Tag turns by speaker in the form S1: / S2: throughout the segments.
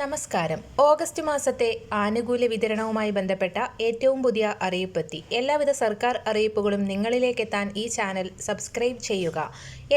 S1: നമസ്കാരം. ഓഗസ്റ്റ് മാസത്തെ ആനുകൂല്യ വിതരണവുമായി ബന്ധപ്പെട്ട ഏറ്റവും പുതിയ അറിയിപ്പെത്തി. എല്ലാവിധ സർക്കാർ അറിയിപ്പുകളും നിങ്ങളിലേക്ക് എത്താൻ ഈ ചാനൽ സബ്സ്ക്രൈബ് ചെയ്യുക.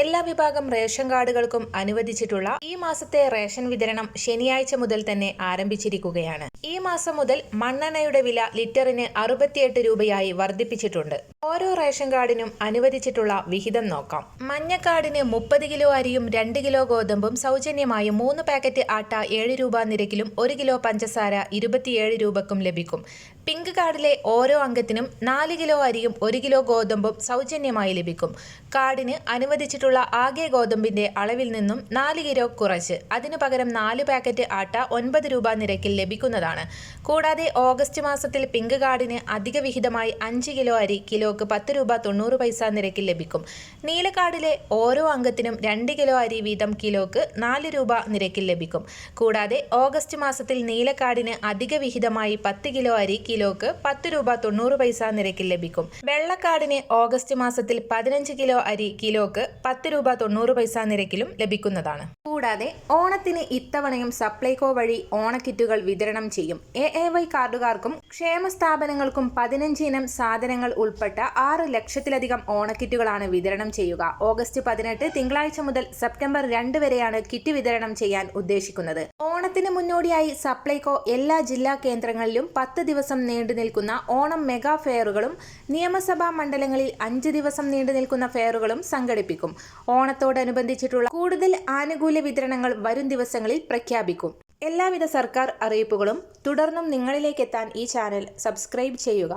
S1: എല്ലാ വിഭാഗം റേഷൻ കാർഡുകൾക്കും അനുവദിച്ചിട്ടുള്ള ഈ മാസത്തെ റേഷൻ വിതരണം ശനിയാഴ്ച മുതൽ തന്നെ ആരംഭിച്ചിരിക്കുകയാണ്. ഈ മാസം മുതൽ മണ്ണെണ്ണയുടെ വില ലിറ്ററിന് അറുപത്തിയെട്ട് രൂപയായി വർദ്ധിപ്പിച്ചിട്ടുണ്ട്. ഓരോ റേഷൻ കാർഡിനും അനുവദിച്ചിട്ടുള്ള വിഹിതം നോക്കാം. മഞ്ഞക്കാർഡിന് മുപ്പത് കിലോ അരിയും രണ്ട് കിലോ ഗോതമ്പും സൗജന്യമായി മൂന്ന് പാക്കറ്റ് ആട്ട ഏഴ് രൂപ നിരക്കിലും ഒരു കിലോ പഞ്ചസാര ഇരുപത്തിയേഴ് രൂപക്കും ലഭിക്കും. പിങ്ക് കാർഡിലെ ഓരോ അംഗത്തിനും നാല് കിലോ അരിയും ഒരു കിലോ ഗോതമ്പും സൗജന്യമായി ലഭിക്കും. കാർഡിന് അനുവദിച്ചിട്ടുള്ള ആകെ ഗോതമ്പിന്റെ അളവിൽ നിന്നും നാല് കിലോ കുറച്ച്. അതിനു പകരം നാല് പാക്കറ്റ് ആട്ട ഒൻപത് രൂപ നിരക്കിൽ ലഭിക്കുന്നതാണ്. കൂടാതെ ഓഗസ്റ്റ് മാസത്തിൽ പിങ്ക് കാർഡിന് അധിക വിഹിതമായി അഞ്ച് കിലോ അരി കിലോക്ക് പത്ത് രൂപ തൊണ്ണൂറ് പൈസ നിരക്കിൽ ലഭിക്കും. നീല കാർഡിലെ ഓരോ അംഗത്തിനും രണ്ട് കിലോ അരി വീതം കിലോക്ക് നാല് രൂപ നിരക്കിൽ ലഭിക്കും. കൂടാതെ ഓഗസ്റ്റ് മാസത്തിൽ നീല കാർഡിന് അധിക വിഹിതമായി പത്ത് കിലോ അരി കിലോക്ക് പത്ത് രൂപ തൊണ്ണൂറ് പൈസ നിരക്കിൽ ലഭിക്കും. വെള്ളക്കാടിന് ഓഗസ്റ്റ് മാസത്തിൽ പതിനഞ്ച് കിലോ അരി കിലോക്ക് പത്ത് രൂപ തൊണ്ണൂറ് പൈസ നിരക്കിലും ലഭിക്കുന്നതാണ്. കൂടാതെ ഓണത്തിന് ഇത്തവണയും സപ്ലൈകോ വഴി ഓണക്കിറ്റുകൾ വിതരണം ചെയ്യും. എ എ വൈ കാർഡുകാർക്കും ക്ഷേമ സ്ഥാപനങ്ങൾക്കും പതിനഞ്ച് ഇനം സാധനങ്ങൾ ഉൾപ്പെട്ട ആറ് ലക്ഷത്തിലധികം ഓണക്കിറ്റുകളാണ് വിതരണം ചെയ്യുക. ഓഗസ്റ്റ് പതിനെട്ട് തിങ്കളാഴ്ച മുതൽ സെപ്റ്റംബർ രണ്ട് വരെയാണ് കിറ്റ് വിതരണം ചെയ്യാൻ ഉദ്ദേശിക്കുന്നത്. ഓണത്തിന് മുന്നോടിയായി സപ്ലൈകോ എല്ലാ ജില്ലാ കേന്ദ്രങ്ങളിലും പത്ത് ദിവസം നീണ്ടു നിൽക്കുന്ന ഓണം മെഗാ ഫെയറുകളും നിയമസഭാ മണ്ഡലങ്ങളിൽ അഞ്ച് ദിവസം നീണ്ടു നിൽക്കുന്ന ഫെയറുകളും സംഘടിപ്പിക്കും. ഓണത്തോടനുബന്ധിച്ചിട്ടുള്ള കൂടുതൽ ആനുകൂല്യ വിതരണങ്ങൾ വരും ദിവസങ്ങളിൽ പ്രഖ്യാപിക്കും. എല്ലാവിധ സർക്കാർ അറിയിപ്പുകളും തുടർന്നും നിങ്ങളിലേക്ക് എത്താൻ ഈ ചാനൽ സബ്സ്ക്രൈബ് ചെയ്യുക.